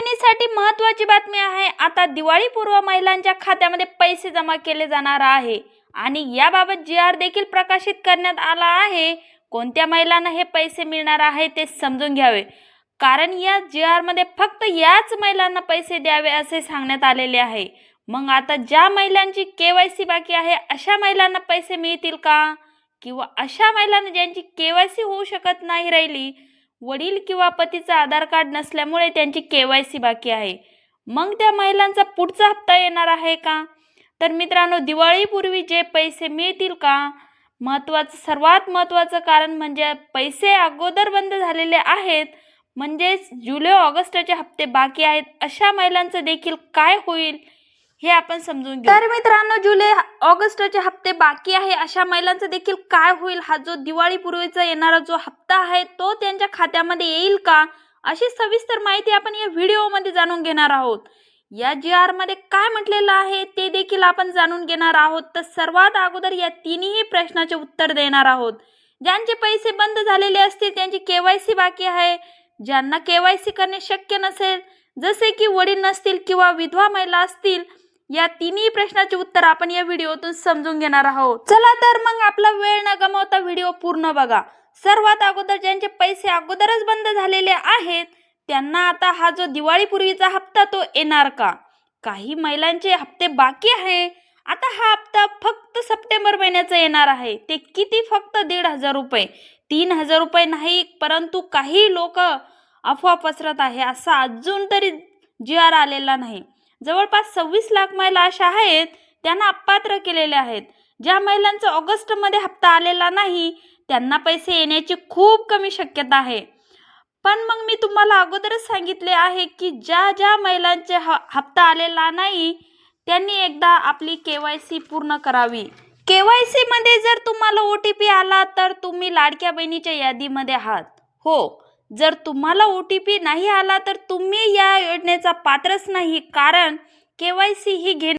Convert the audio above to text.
बहिणीसाठी महत्त्वाची बातमी आहे. आता दिवाळीपूर्व महिलांच्या खात्यामध्ये पैसे जमा केले जाणार आहे. आणि याबाबत जी आर देखील प्रकाशित करण्यात आला आहे. कोणत्या महिलांना हे पैसे मिळणार आहे ते समजून घ्यावे. कारण या जी आरमध्ये फक्त याच महिलांना पैसे द्यावे असे सांगण्यात आलेले आहे. मग आता ज्या महिलांची के वाय सी बाकी आहे अशा महिलांना पैसे मिळतील का? किंवा अशा महिलांना ज्यांची के वाय सी होऊ शकत नाही राहिली वडील किंवा पतीचं आधार कार्ड नसल्यामुळे त्यांची के वाय सी बाकी आहे. मग त्या महिलांचा पुढचा हप्ता येणार आहे का? तर मित्रांनो दिवाळीपूर्वी जे पैसे मिळतील का? महत्त्वाचं सर्वात महत्त्वाचं कारण म्हणजे पैसे अगोदर बंद झालेले आहेत. म्हणजेच जुलै ऑगस्टचे हप्ते बाकी आहेत. अशा महिलांचं देखील काय होईल? हे आपण समजून घेऊ. तर मित्रांनो जुलै ऑगस्टचे हप्ते बाकी आहे. अशा महिलांचं देखील काय होईल? हा जो दिवाळीपूर्वीचा येणारा जो हप्ता आहे तो त्यांच्या खात्यामध्ये येईल का? अशी सविस्तर माहिती आपण या व्हिडिओमध्ये जाणून घेणार आहोत. या जी आरमध्ये काय म्हटलेलं आहे ते देखील आपण जाणून घेणार आहोत. तर सर्वात अगोदर या तिन्ही प्रश्नाचे उत्तर देणार आहोत. ज्यांचे पैसे बंद झालेले असतील त्यांची केवायसी बाकी आहे. ज्यांना केवायसी करणे शक्य नसेल जसे की वडील नसतील किंवा विधवा महिला असतील या तिन्ही प्रश्नाचे उत्तर आपण या व्हिडिओतून समजून घेणार आहोत. चला तर मग आपला वेळ न गमावता व्हिडिओ पूर्ण बघा. सर्वात अगोदर ज्यांचे पैसे अगोदरच बंद झालेले आहेत त्यांना आता हा जो दिवाळीपूर्वीचा हप्ता तो येणार का? काही महिलांचे हप्ते बाकी आहे. आता हा हप्ता फक्त सप्टेंबर महिन्याचा येणार आहे. ते किती फक्त दीड हजार रुपये. तीन हजार रुपये नाही परंतु काही लोक अफवा पसरत आहे. असा अजून तरी जी आर आलेला नाही. जवळपास सव्वीस लाख महिला अशा आहेत त्यांना अपात्र केलेले आहेत. ज्या महिलांचा ऑगस्टमध्ये हप्ता आलेला नाही त्यांना पैसे येण्याची खूप कमी शक्यता आहे. पण मग मी तुम्हाला अगोदरच सांगितले आहे की ज्या ज्या महिलांचे ह हप्ता आलेला नाही त्यांनी एकदा आपली के वाय सी पूर्ण करावी. के वाय सीमध्ये जर तुम्हाला ओ टी पी आला तर तुम्ही लाडक्या बहिणीच्या यादीमध्ये आहात. हो. जर तुम्हाला ओ टी पी नाही आला तर तुम्ही या योजनेचा पात्रच नाही. कारण के वाय सी ही घेणे